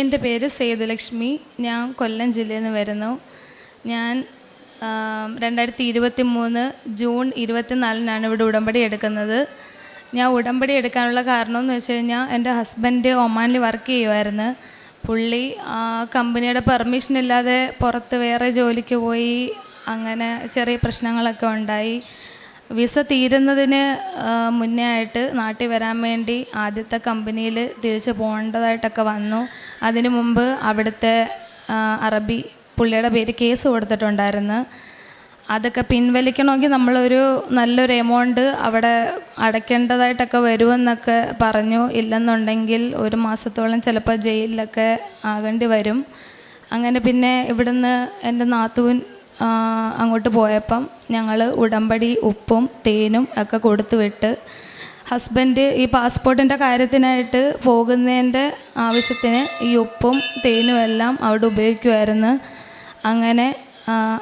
എന്റെ പേര് സേതുലക്ഷ്മി. ഞാൻ കൊല്ലം ജില്ലയിൽ നിന്ന് വരുന്നു. ഞാൻ രണ്ടായിരത്തി ഇരുപത്തി മൂന്ന് ജൂൺ ഇരുപത്തിനാലിനാണ് ഇവിടെ ഉടമ്പടി എടുക്കുന്നത്. ഞാൻ ഉടമ്പടി എടുക്കാനുള്ള കാരണം എന്ന് വെച്ച് കഴിഞ്ഞാൽ എന്റെ ഹസ്ബൻഡ് ഒമാനിൽ വർക്ക് ചെയ്യുമായിരുന്നു. പുള്ളി കമ്പനിയുടെ പെർമിഷൻ ഇല്ലാതെ പുറത്ത് വേറെ ജോലിക്ക് പോയി അങ്ങനെ ചെറിയ പ്രശ്നങ്ങളൊക്കെ ഉണ്ടായി. വിസ തീരുന്നതിന് മുന്നേ ആയിട്ട് നാട്ടിൽ വരാൻ വേണ്ടി ആദ്യത്തെ കമ്പനിയിൽ തിരിച്ച് പോകേണ്ടതായിട്ടൊക്കെ വന്നു. അതിനു മുമ്പ് അവിടുത്തെ അറബി പുള്ളിയുടെ പേര് കേസ് കൊടുത്തിട്ടുണ്ടായിരുന്നു. അതൊക്കെ പിൻവലിക്കണമെങ്കിൽ നമ്മളൊരു നല്ലൊരു എമൗണ്ട് അവിടെ അടയ്ക്കേണ്ടതായിട്ടൊക്കെ വരുമെന്നൊക്കെ പറഞ്ഞു. ഇല്ലെന്നുണ്ടെങ്കിൽ ഒരു മാസത്തോളം ചിലപ്പോൾ ജയിലിലൊക്കെ ആകേണ്ടി വരും. അങ്ങനെ പിന്നെ ഇവിടുന്ന് എന്റെ നാത്തൂൻ അങ്ങോട്ട് പോയപ്പം ഞങ്ങൾ ഉടമ്പടി ഉപ്പും തേനും ഒക്കെ കൊടുത്തു വിട്ട് ഹസ്ബൻഡ് ഈ പാസ്പോർട്ടിന്റെ കാര്യത്തിനായിട്ട് പോകുന്നതിന്റെ ആവശ്യത്തിന് ഈ ഉപ്പും തേനും എല്ലാം അവിടെ ഉപയോഗിക്കുമായിരുന്നു അങ്ങനെ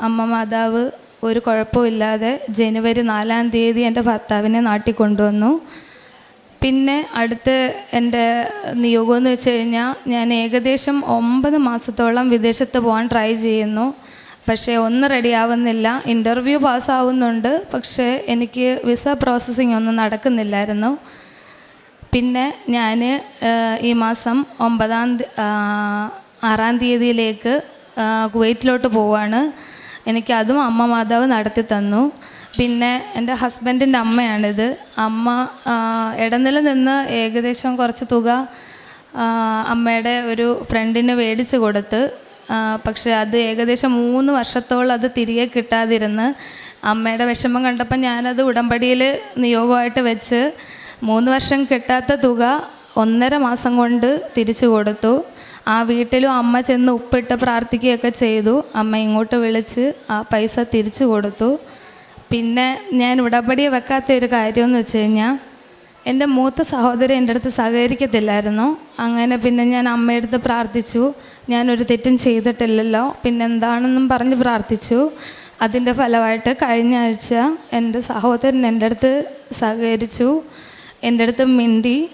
അമ്മ മാതാവ് ഒരു കുഴപ്പമില്ലാതെ ജനുവരി നാലാം തീയതി എന്റെ ഭർത്താവിനെ നാട്ടിൽ കൊണ്ടുവന്നു. പിന്നെ അടുത്ത് എന്റെ നിയോഗം എന്ന് വെച്ച് കഴിഞ്ഞാൽ ഞാൻ ഏകദേശം ഒമ്പത് മാസത്തോളം വിദേശത്ത് പോകാൻ ട്രൈ ചെയ്യുന്നു. പക്ഷേ ഒന്നും റെഡിയാവുന്നില്ല ഇന്റർവ്യൂ പാസ്സാവുന്നുണ്ട് പക്ഷേ എനിക്ക് വിസ പ്രോസസ്സിംഗ് ഒന്നും നടക്കുന്നില്ലായിരുന്നു. പിന്നെ ഞാൻ ഈ മാസം ഒമ്പതാം ആറാം തീയതിയിലേക്ക് കുവൈറ്റിലോട്ട് പോവാണ്. എനിക്ക് അതും അമ്മ മാതാവ് നടത്തി തന്നു. പിന്നെ എന്റെ ഹസ്ബൻഡിന്റെ അമ്മയാണിത്. അമ്മ ഇടനില നിന്ന് ഏകദേശം കുറച്ച് തുക അമ്മയുടെ ഒരു ഫ്രണ്ടിന് മേടിച്ച് കൊടുത്ത് പക്ഷേ അത് ഏകദേശം മൂന്ന് വർഷത്തോളം അത് തിരികെ കിട്ടാതിരുന്ന് അമ്മയുടെ വിഷമം കണ്ടപ്പോൾ ഞാനത് ഉടമ്പടിയിൽ നിയോഗമായിട്ട് വെച്ച് മൂന്ന് വർഷം കിട്ടാത്ത തുക ഒന്നര മാസം കൊണ്ട് തിരിച്ചു കൊടുത്തു. ആ വീട്ടിലും അമ്മ ചെന്ന് ഉപ്പിട്ട് പ്രാർത്ഥിക്കുകയൊക്കെ ചെയ്തു. അമ്മ ഇങ്ങോട്ട് വിളിച്ച് ആ പൈസ തിരിച്ചു കൊടുത്തു. പിന്നെ ഞാൻ ഉടമ്പടി വെക്കാത്ത ഒരു കാര്യമെന്ന് വെച്ച് കഴിഞ്ഞാൽ എന്റെ മൂത്ത സഹോദരൻ എന്റെ അടുത്ത് സഹകരിക്കത്തില്ലായിരുന്നു. അങ്ങനെ പിന്നെ ഞാൻ അമ്മയടുത്ത് പ്രാർത്ഥിച്ചു. ഞാനൊരു തെറ്റും ചെയ്തിട്ടില്ലല്ലോ. പിന്നെ എന്താണെന്നും പറഞ്ഞ് പ്രാർത്ഥിച്ചു. അതിന്റെ ഫലമായിട്ട് കഴിഞ്ഞ ആഴ്ച എന്റെ സഹോദരൻ എന്റെ അടുത്ത് സഹകരിച്ചു. എന്റെ അടുത്ത് മിണ്ടി.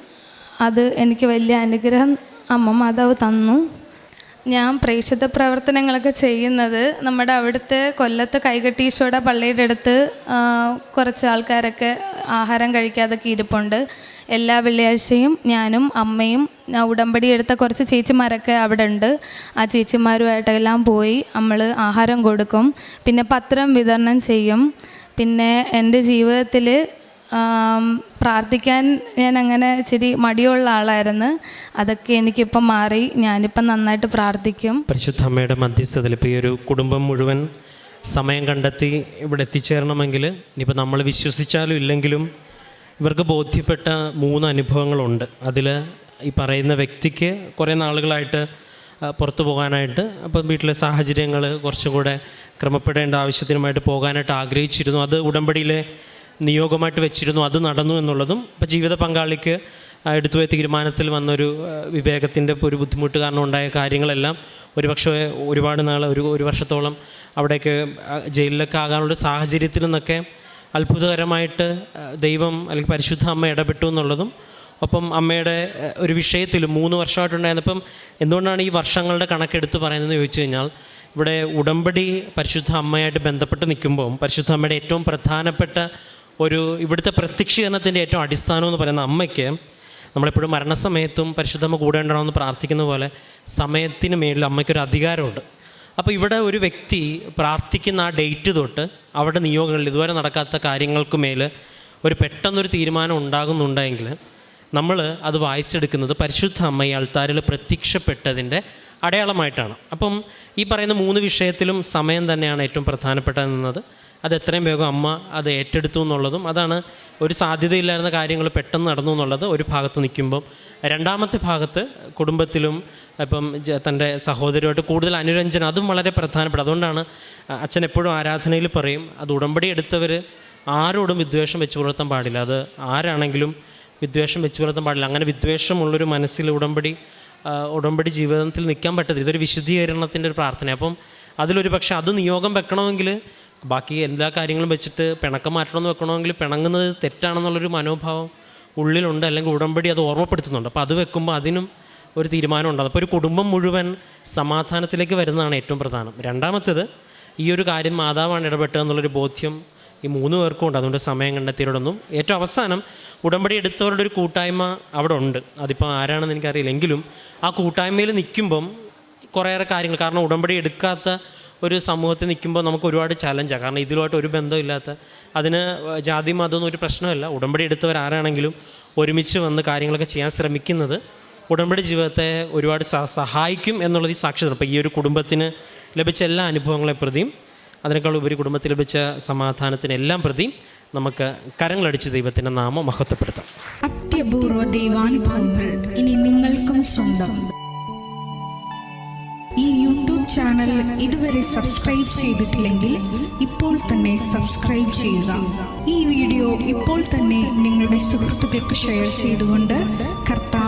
അത് എനിക്ക് വലിയ അനുഗ്രഹം അമ്മ മാതാവ് തന്നു. ഞാൻ പ്രേക്ഷിത പ്രവർത്തനങ്ങളൊക്കെ ചെയ്യുന്നത് നമ്മുടെ അവിടുത്തെ കൊല്ലത്ത് കൈകെട്ടീശോടെ പള്ളിയുടെ അടുത്ത് കുറച്ച് ആൾക്കാരൊക്കെ ആഹാരം കഴിക്കാതൊക്കെ ഇരിപ്പുണ്ട്. എല്ലാ വെള്ളിയാഴ്ചയും ഞാനും അമ്മയും ഉടമ്പടി എടുത്ത കുറച്ച് ചേച്ചിമാരൊക്കെ അവിടെ ഉണ്ട് ആ ചേച്ചിമാരുമായിട്ടെല്ലാം പോയി നമ്മൾ ആഹാരം കൊടുക്കും. പിന്നെ പത്രം വിതരണം ചെയ്യും. പിന്നെ എന്റെ ജീവിതത്തിൽ പ്രാർത്ഥിക്കാൻ ഞാൻ അങ്ങനെ ഇച്ചിരി മടിയുള്ള ആളായിരുന്നു. അതൊക്കെ എനിക്കിപ്പം മാറി. ഞാനിപ്പം നന്നായിട്ട് പ്രാർത്ഥിക്കും. പരിശുദ്ധ അമ്മയുടെ മധ്യസ്ഥതയിൽ ഇപ്പോൾ ഈ ഒരു കുടുംബം മുഴുവൻ സമയം കണ്ടെത്തി ഇവിടെ എത്തിച്ചേരണമെങ്കിൽ ഇനിയിപ്പോൾ നമ്മൾ വിശ്വസിച്ചാലും ഇല്ലെങ്കിലും ഇവർക്ക് ബോധ്യപ്പെട്ട മൂന്ന് അനുഭവങ്ങളുണ്ട്. അതിൽ ഈ പറയുന്ന വ്യക്തിക്ക് കുറേ നാളുകളായിട്ട് പുറത്തു പോകാനായിട്ട് അപ്പം വീട്ടിലെ സാഹചര്യങ്ങൾ കുറച്ചും കൂടെ ക്രമപ്പെടേണ്ട ആവശ്യത്തിനുമായിട്ട് പോകാനായിട്ട് ആഗ്രഹിച്ചിരുന്നു. അത് ഉടമ്പടിയിലെ നിയോഗമായിട്ട് വെച്ചിരുന്നു. അത് നടന്നു എന്നുള്ളതും അപ്പം ജീവിത പങ്കാളിക്ക് എടുത്തുപോയ തീരുമാനത്തിൽ വന്നൊരു വിവേകത്തിന്റെ ഒരു ബുദ്ധിമുട്ട് കാരണം ഉണ്ടായ കാര്യങ്ങളെല്ലാം ഒരുപക്ഷെ ഒരുപാട് നാൾ ഒരു ഒരു വർഷത്തോളം അവിടേക്ക് ജയിലിലൊക്കെ ആകാനുള്ള സാഹചര്യത്തിൽ നിന്നൊക്കെ അത്ഭുതകരമായിട്ട് ദൈവം അല്ലെങ്കിൽ പരിശുദ്ധ അമ്മ ഇടപെട്ടു എന്നുള്ളതും ഒപ്പം അമ്മയുടെ ഒരു വിഷയത്തിൽ മൂന്ന് വർഷമായിട്ടുണ്ടായിരുന്നപ്പം എന്തുകൊണ്ടാണ് ഈ വർഷങ്ങളുടെ കണക്കെടുത്ത് പറയുന്നതെന്ന് ചോദിച്ചു കഴിഞ്ഞാൽ ഇവിടെ ഉടമ്പടി പരിശുദ്ധ അമ്മയായിട്ട് ബന്ധപ്പെട്ട് നിൽക്കുമ്പോൾ പരിശുദ്ധ അമ്മയുടെ ഏറ്റവും പ്രധാനപ്പെട്ട ഒരു ഇവിടുത്തെ പ്രത്യക്ഷീകരണത്തിന്റെ ഏറ്റവും അടിസ്ഥാനം എന്ന് പറയുന്ന അമ്മയ്ക്ക് നമ്മളെപ്പോഴും മരണസമയത്തും പരിശുദ്ധമ്മ കൂടെ ഉണ്ടാവണമെന്ന് പ്രാർത്ഥിക്കുന്ന പോലെ സമയത്തിന് മേളിൽ അമ്മയ്ക്കൊരു അധികാരമുണ്ട്. അപ്പോൾ ഇവിടെ ഒരു വ്യക്തി പ്രാർത്ഥിക്കുന്ന ആ ഡേറ്റ് തൊട്ട് അവിടെ നിയോഗങ്ങളിൽ ഇതുവരെ നടക്കാത്ത കാര്യങ്ങൾക്ക് മേൽ ഒരു പെട്ടെന്നൊരു തീരുമാനം ഉണ്ടാകുന്നുണ്ടെങ്കിൽ നമ്മൾ അത് വായിച്ചെടുക്കുന്നത് പരിശുദ്ധ അമ്മ ഈ അൾത്താരിൽ പ്രത്യക്ഷപ്പെട്ടതിന്റെ അടയാളമായിട്ടാണ്. അപ്പം ഈ പറയുന്ന മൂന്ന് വിഷയത്തിലും സമയം തന്നെയാണ് ഏറ്റവും പ്രധാനപ്പെട്ടതെന്നത്. അത് എത്രയും വേഗം അമ്മ അത് ഏറ്റെടുത്തു എന്നുള്ളതും അതാണ് ഒരു സാധ്യതയില്ലായിരുന്ന കാര്യങ്ങൾ പെട്ടെന്ന് നടന്നു എന്നുള്ളത് ഒരു ഭാഗത്ത് നിൽക്കുമ്പം രണ്ടാമത്തെ ഭാഗത്ത് കുടുംബത്തിലും ഇപ്പം തന്റെ സഹോദരിയുമായിട്ട് കൂടുതൽ അനുരഞ്ജനം അതും വളരെ പ്രധാനപ്പെട്ട അതുകൊണ്ടാണ് അച്ഛൻ എപ്പോഴും ആരാധനയിൽ പറയും അത് ഉടമ്പടി എടുത്തവർ ആരോടും വിദ്വേഷം വെച്ച് പുലർത്താൻ പാടില്ല. അത് ആരാണെങ്കിലും വിദ്വേഷം വെച്ച് പുലർത്താൻ പാടില്ല. അങ്ങനെ വിദ്വേഷമുള്ളൊരു മനസ്സിൽ ഉടമ്പടി ഉടമ്പടി ജീവിതത്തിൽ നിൽക്കാൻ പറ്റത്തില്ല. ഇതൊരു വിശുദ്ധീകരണത്തിന്റെ ഒരു പ്രാർത്ഥന. അപ്പം അതിലൊരു പക്ഷേ അത് നിയോഗം വെക്കണമെങ്കിൽ ബാക്കി എല്ലാ കാര്യങ്ങളും വെച്ചിട്ട് പിണക്കം മാറ്റണമെന്ന് വെക്കണമെങ്കിൽ പിണങ്ങുന്നത് തെറ്റാണെന്നുള്ളൊരു മനോഭാവം ഉള്ളിലുണ്ട്. അല്ലെങ്കിൽ ഉടമ്പടി അത് ഓർമ്മപ്പെടുത്തുന്നുണ്ട്. അപ്പോൾ അത് വെക്കുമ്പോൾ അതിനും ഒരു തീരുമാനം ഉണ്ടാകും. അപ്പോൾ ഒരു കുടുംബം മുഴുവൻ സമാധാനത്തിലേക്ക് വരുന്നതാണ് ഏറ്റവും പ്രധാനം. രണ്ടാമത്തേത് ഈ ഒരു കാര്യം മാതാവാണ് ഇടപെട്ടത് എന്നുള്ളൊരു ബോധ്യം ഈ മൂന്ന് പേർക്കും ഉണ്ട്. അതുകൊണ്ട് സമയം കണ്ടെത്തിയവരോടൊന്നും ഏറ്റവും അവസാനം ഉടമ്പടി എടുത്തവരുടെ ഒരു കൂട്ടായ്മ അവിടെ ഉണ്ട്. അതിപ്പോൾ ആരാണെന്ന് എനിക്കറിയില്ലെങ്കിലും ആ കൂട്ടായ്മയിൽ നിൽക്കുമ്പം കുറേയേറെ കാര്യങ്ങൾ. കാരണം ഉടമ്പടി എടുക്കാത്ത ഒരു സമൂഹത്തിൽ നിൽക്കുമ്പോൾ നമുക്ക് ഒരുപാട് ചലഞ്ചാണ് കാരണം ഇതിലുമായിട്ട് ഒരു ബന്ധമില്ലാത്ത അതിന് ജാതി മതമൊന്നും ഒരു പ്രശ്നമല്ല. ഉടമ്പടി എടുത്തവരാരാണെങ്കിലും ഒരുമിച്ച് വന്ന് കാര്യങ്ങളൊക്കെ ചെയ്യാൻ ശ്രമിക്കുന്നത് ഉടമ്പടി ജീവിതത്തെ ഒരുപാട് സഹായിക്കും എന്നുള്ളത് ഈ സാക്ഷ്യത അപ്പോൾ ഈ ഒരു കുടുംബത്തിന് ലഭിച്ച എല്ലാ അനുഭവങ്ങളെ പ്രതിയും അതിനേക്കാൾ ഉപരി കുടുംബത്തിൽ ലഭിച്ച സമാധാനത്തിനെല്ലാം പ്രതി നമുക്ക് കരങ്ങളടിച്ച് ദൈവത്തിന്റെ നാമം മഹത്വപ്പെടുത്താം. അത്യപൂർവ ദൈവാനുഭവങ്ങൾ ഇനി നിങ്ങൾക്കും സ്വന്തം. ഈ യൂട്യൂബ് ചാനൽ ഇതുവരെ സബ്സ്ക്രൈബ് ചെയ്തിട്ടില്ലെങ്കിൽ ഇപ്പോൾ തന്നെ സബ്സ്ക്രൈബ് ചെയ്യുക. ഈ വീഡിയോ ഇപ്പോൾ തന്നെ നിങ്ങളുടെ സുഹൃത്തുക്കൾക്ക് ഷെയർ ചെയ്തുകൊണ്ട്